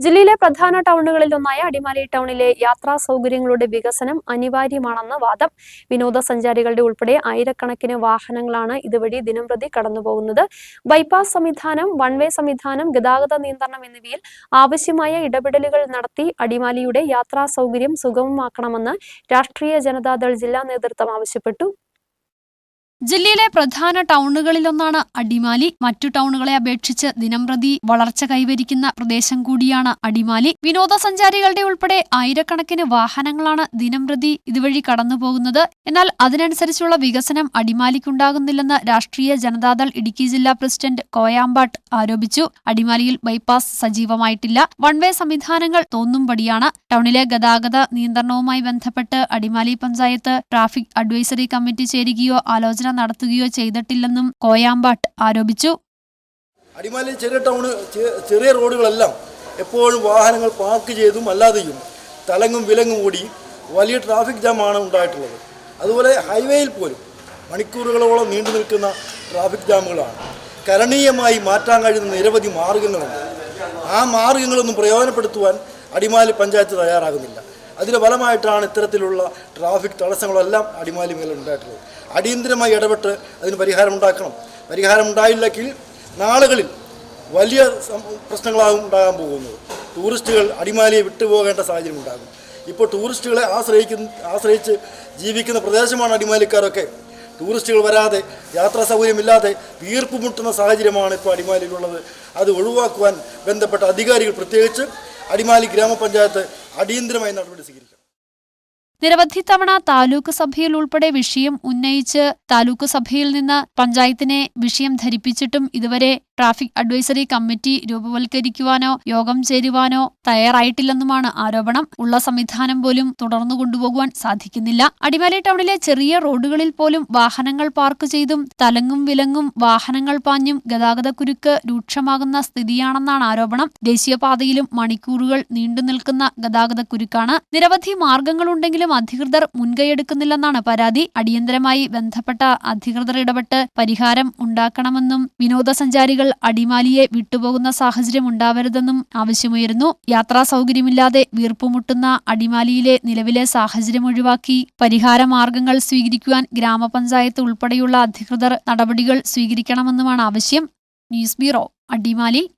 ജില്ലയിലെ പ്രധാന ടൗണുകളിൽ ഒന്നായ അടിമാലി ടൗണിലെ യാത്രാ സൗകര്യങ്ങളുടെ വികസനം അനിവാര്യമാണെന്ന വാദം വിനോദസഞ്ചാരികളുടെ ഉൾപ്പെടെ ആയിരക്കണക്കിന് വാഹനങ്ങളാണ് ഇതുവഴി ദിനംപ്രതി കടന്നുപോകുന്നത്. ബൈപ്പാസ് സംവിധാനം വൺവേ സംവിധാനം ഗതാഗത നിയന്ത്രണം എന്നിവയിൽ ആവശ്യമായ ഇടപെടലുകൾ നടത്തി അടിമാലിയുടെ യാത്രാ സൗകര്യം സുഗമമാക്കണമെന്ന് രാഷ്ട്രീയ ജനതാദൾ ജില്ലാ നേതൃത്വം ആവശ്യപ്പെട്ടു. ജില്ലയിലെ പ്രധാന ടൗണുകളിലൊന്നാണ് അടിമാലി. മറ്റു ടൗണുകളെ അപേക്ഷിച്ച് ദിനംപ്രതി വളർച്ച കൈവരിക്കുന്ന പ്രദേശം കൂടിയാണ് അടിമാലി. വിനോദസഞ്ചാരികളുടെ ഉൾപ്പെടെ ആയിരക്കണക്കിന് വാഹനങ്ങളാണ് ദിനംപ്രതി ഇതുവഴി കടന്നുപോകുന്നത്. എന്നാൽ അതിനനുസരിച്ചുള്ള വികസനം അടിമാലിക്കുണ്ടാകുന്നില്ലെന്ന് രാഷ്ട്രീയ ജനതാദൾ ഇടുക്കി ജില്ലാ പ്രസിഡന്റ് കോയാമ്പാട്ട് ആരോപിച്ചു. അടിമാലിയിൽ ബൈപ്പാസ് സജീവമായിട്ടില്ല. വൺവേ സംവിധാനങ്ങൾ തോന്നുംപടിയാണ് ടൗണിലെ ഗതാഗത നിയന്ത്രണവുമായി ബന്ധപ്പെട്ട് Adimali panchayat traffic advisory committee ചേരുകയോ ആലോചന നടത്തുകയോ ചെയ്തിട്ടില്ലെന്നും കോയാമ്പാട്ട് ആരോപിച്ചു. അടിമാലി ചെറിയ ടൗണ് ചെറിയ റോഡുകളെല്ലാം എപ്പോഴും വാഹനങ്ങൾ പാർക്ക് ചെയ്തും അല്ലാതെയും തലങ്ങും വിലങ്ങും കൂടി വലിയ ട്രാഫിക് ജാം ആണ് ഉണ്ടായിട്ടുള്ളത്. അതുപോലെ ഹൈവേയിൽ പോലും മണിക്കൂറുകളോളം നീണ്ടു നിൽക്കുന്ന ട്രാഫിക് ജാമുകളാണ്. കരണീയമായി മാറ്റാൻ കഴിയുന്ന നിരവധി മാർഗങ്ങളുണ്ട്. ആ മാർഗങ്ങളൊന്നും പ്രയോജനപ്പെടുത്തുവാൻ അടിമാലി പഞ്ചായത്ത് തയ്യാറാകുന്നില്ല. അതിന്റെ ഫലമായിട്ടാണ് ഇത്തരത്തിലുള്ള ട്രാഫിക് തടസ്സങ്ങളെല്ലാം അടിമാലി മേലെ ഉണ്ടായിട്ടുള്ളത് അടിയന്തിരമായി ഇടപെട്ട് അതിന് പരിഹാരം ഉണ്ടാക്കണം. പരിഹാരം ഉണ്ടായില്ലെങ്കിൽ നാളുകളിൽ വലിയ പ്രശ്നങ്ങളാകും ഉണ്ടാകാൻ പോകുന്നത്. ടൂറിസ്റ്റുകൾ അടിമാലിയെ വിട്ടുപോകേണ്ട സാഹചര്യം ഉണ്ടാകും. ഇപ്പോൾ ടൂറിസ്റ്റുകളെ ആശ്രയിക്കുന്ന ആശ്രയിച്ച് ജീവിക്കുന്ന പ്രദേശമാണ് അടിമാലിക്കാരൊക്കെ. ടൂറിസ്റ്റുകൾ വരാതെ യാത്രാ സൗകര്യമില്ലാതെ വീർപ്പ് മുട്ടുന്ന സാഹചര്യമാണ് ഇപ്പോൾ അടിമാലിയിലുള്ളത്. അത് ഒഴിവാക്കുവാൻ ബന്ധപ്പെട്ട അധികാരികൾ പ്രത്യേകിച്ച് അടിമാലി ഗ്രാമപഞ്ചായത്ത് അടിയന്തരമായി നടപടി സ്വീകരിക്കണം. നിരവധി തവണ താലൂക്ക് സഭയിൽ ഉൾപ്പെടെ വിഷയം ഉന്നയിച്ച് താലൂക്ക് സഭയിൽ നിന്ന് പഞ്ചായത്തിനെ വിഷയം ധരിപ്പിച്ചിട്ടും ഇതുവരെ ട്രാഫിക് അഡ്വൈസറി കമ്മിറ്റി രൂപവൽക്കരിക്കുവാനോ യോഗം ചേരുവാനോ തയ്യാറായിട്ടില്ലെന്നുമാണ് ആരോപണം. ഉള്ള സംവിധാനം പോലും തുടർന്നു കൊണ്ടുപോകുവാൻ സാധിക്കുന്നില്ല. അടിമാലി ടൗണിലെ ചെറിയ റോഡുകളിൽ പോലും വാഹനങ്ങൾ പാർക്ക് ചെയ്തും തലങ്ങും വിലങ്ങും വാഹനങ്ങൾ പാഞ്ഞും ഗതാഗതക്കുരുക്ക് രൂക്ഷമാകുന്ന സ്ഥിതിയാണെന്നാണ് ആരോപണം. ദേശീയപാതയിലും മണിക്കൂറുകൾ നീണ്ടു നിൽക്കുന്ന ഗതാഗതക്കുരുക്കാണ്. നിരവധി മാർഗങ്ങളുണ്ടെങ്കിലും അധികൃതർ മുൻകൈയെടുക്കുന്നില്ലെന്നാണ് പരാതി. അടിയന്തരമായി ബന്ധപ്പെട്ട അധികൃതർ ഇടപെട്ട് പരിഹാരം ഉണ്ടാക്കണമെന്നും വിനോദസഞ്ചാരികൾ അടിമാലിയെ വിട്ടുപോകുന്ന സാഹചര്യം ഉണ്ടാവരുതെന്നും ആവശ്യമുയരുന്നു. യാത്രാ സൗകര്യമില്ലാതെ വീർപ്പുമുട്ടുന്ന അടിമാലിയിലെ നിലവിലെ സാഹചര്യം ഒഴിവാക്കി പരിഹാര മാർഗങ്ങൾ സ്വീകരിക്കുവാൻ ഗ്രാമപഞ്ചായത്ത് ഉൾപ്പെടെയുള്ള അധികൃതർ നടപടികൾ സ്വീകരിക്കണമെന്നുമാണ് ആവശ്യം. News bureau Adimali.